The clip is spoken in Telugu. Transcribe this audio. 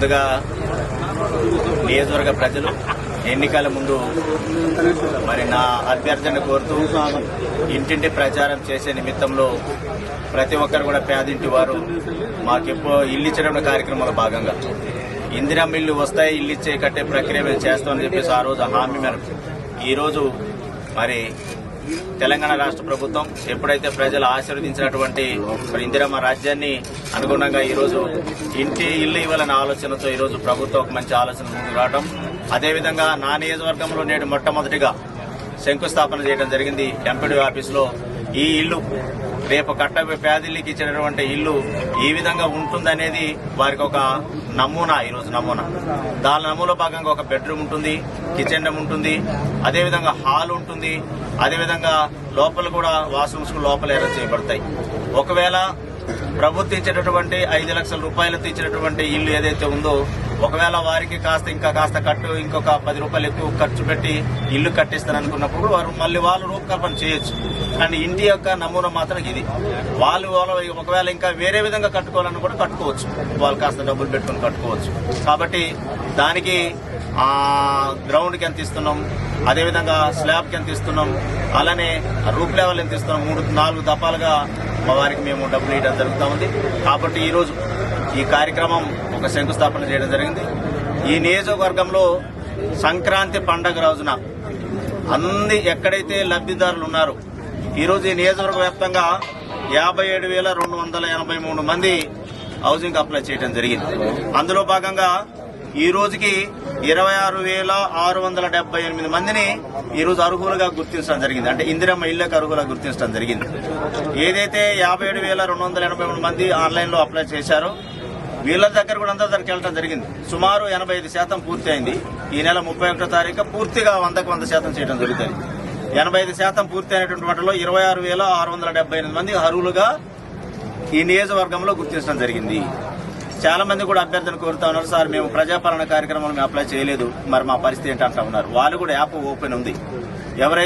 ముందుగా నియోజకవర్గ ప్రజలు ఎన్నికల ముందు మరి నా అభ్యర్థన కోరుతూ ఇంటింటి ప్రచారం చేసే నిమిత్తంలో ప్రతి ఒక్కరు కూడా పేదింటి వారు మాకెప్పుడు ఇల్లు ఇచ్చడం కార్యక్రమంలో భాగంగా. ఇందిరా ఇల్లు వస్తాయి ఇల్లు ఇచ్చే కట్టే ప్రక్రియ మేము చేస్తామని చెప్పేసి ఆ రోజు హామీ మేరకు. ఈరోజు మరి తెలంగాణ రాష్ట్ర ప్రభుత్వం ఎప్పుడైతే ప్రజలు ఆశీర్వదించినటువంటి మరి ఇందిరమ్మ రాజ్యాన్ని అనుగుణంగా ఈరోజు ఇంటి ఇల్లు ఇవ్వాలనే ఆలోచనతో ఈరోజు ప్రభుత్వం ఒక మంచి ఆలోచన ముందుకు రావడం. అదేవిధంగా నా నియోజకవర్గంలో నేడు మొట్టమొదటిగా శంకుస్థాపన చేయడం జరిగింది ఎంపీడీ ఆఫీసులో. ఈ ఇల్లు రేపు కట్టబోయే పేదలకి ఇచ్చినటువంటి ఇల్లు ఈ విధంగా ఉంటుందనేది వారికి ఒక నమూనా ఈరోజు నమూనా. దాని నమూనా భాగంగా ఒక బెడ్రూమ్ ఉంటుంది కిచెన్ రూమ్ ఉంటుంది అదేవిధంగా హాల్ ఉంటుంది అదేవిధంగా లోపల కూడా వాష్రూమ్స్ లోపల ఏర్పాటు చేయబడతాయి. ఒకవేళ ప్రభుత్వం ఇచ్చేటటువంటి ఐదు లక్షల రూపాయలతో ఇచ్చినటువంటి ఇల్లు ఏదైతే ఉందో ఒకవేళ వారికి కాస్త ఇంకా కాస్త కట్టు ఇంకొక పది రూపాయలు ఎక్కువ ఖర్చు పెట్టి ఇల్లు కట్టిస్తారు అనుకున్నప్పుడు వారు మళ్ళీ వాళ్ళు రూపకల్పన చేయొచ్చు. కానీ ఇంటి యొక్క నమూనా మాత్రం ఇది. వాళ్ళు ఒకవేళ ఇంకా వేరే విధంగా కట్టుకోవాలని కూడా కట్టుకోవచ్చు. వాళ్ళు కాస్త డబ్బులు పెట్టుకొని కట్టుకోవచ్చు. కాబట్టి దానికి గ్రౌండ్కి ఎంత ఇస్తున్నాం? అదేవిధంగా స్లాబ్కి ఎంత ఇస్తున్నాం? అలానే రూప్ లెవెల్ ఎంత ఇస్తున్నాం? మూడు నాలుగు దఫాలుగా మా వారికి మేము డబ్బులు ఇవ్వడం జరుగుతూ ఉంది. కాబట్టి ఈరోజు ఈ కార్యక్రమం ఒక శంకుస్థాపన చేయడం జరిగింది. ఈ నియోజకవర్గంలో సంక్రాంతి పండగ రోజున అన్ని ఎక్కడైతే లబ్ధిదారులు ఉన్నారో ఈరోజు ఈ నియోజకవర్గ వ్యాప్తంగా యాభై ఏడు వేల రెండు వందల ఎనభై మూడు మంది హౌసింగ్ అప్లై చేయడం జరిగింది. అందులో భాగంగా ఈ రోజుకి ఇరవై ఆరు వేల ఆరు వందల డెబ్బై ఎనిమిది మందిని ఈరోజు అర్హులుగా గుర్తించడం జరిగింది. అంటే ఇందిరమ్మ ఇళ్ళకు అర్హులుగా గుర్తించడం జరిగింది. ఏదైతే యాభై ఏడు వేల రెండు వందల ఎనభై మూడు మంది ఆన్లైన్లో అప్లై చేశారో వీళ్ళ దగ్గర కూడా అందరి దగ్గరికి వెళ్ళడం జరిగింది. సుమారు ఎనభై ఐదు శాతం పూర్తి అయింది ఈ నెల ముప్పై ఒకటో తారీఖు పూర్తిగా వందకు వంద శాతం చేయడం జరుగుతుంది. ఎనభై ఐదు శాతం పూర్తి అయినటువంటి వాటిలో ఇరవై ఆరు వేల ఆరు వందల డెబ్బై ఎనిమిది మంది అర్హులుగా ఈ నియోజకవర్గంలో గుర్తించడం జరిగింది. చాలా మంది కూడా అభ్యర్థులు కోరుతా ఉన్నారు. సార్ మేము ప్రజాపాలన కార్యక్రమాలు అప్లై చేయలేదు. మరి మా పరిస్థితి ఏంటంటా ఉన్నారు. వాళ్ళు కూడా యాప్ ఓపెన్ ఉంది. ఎవరైతే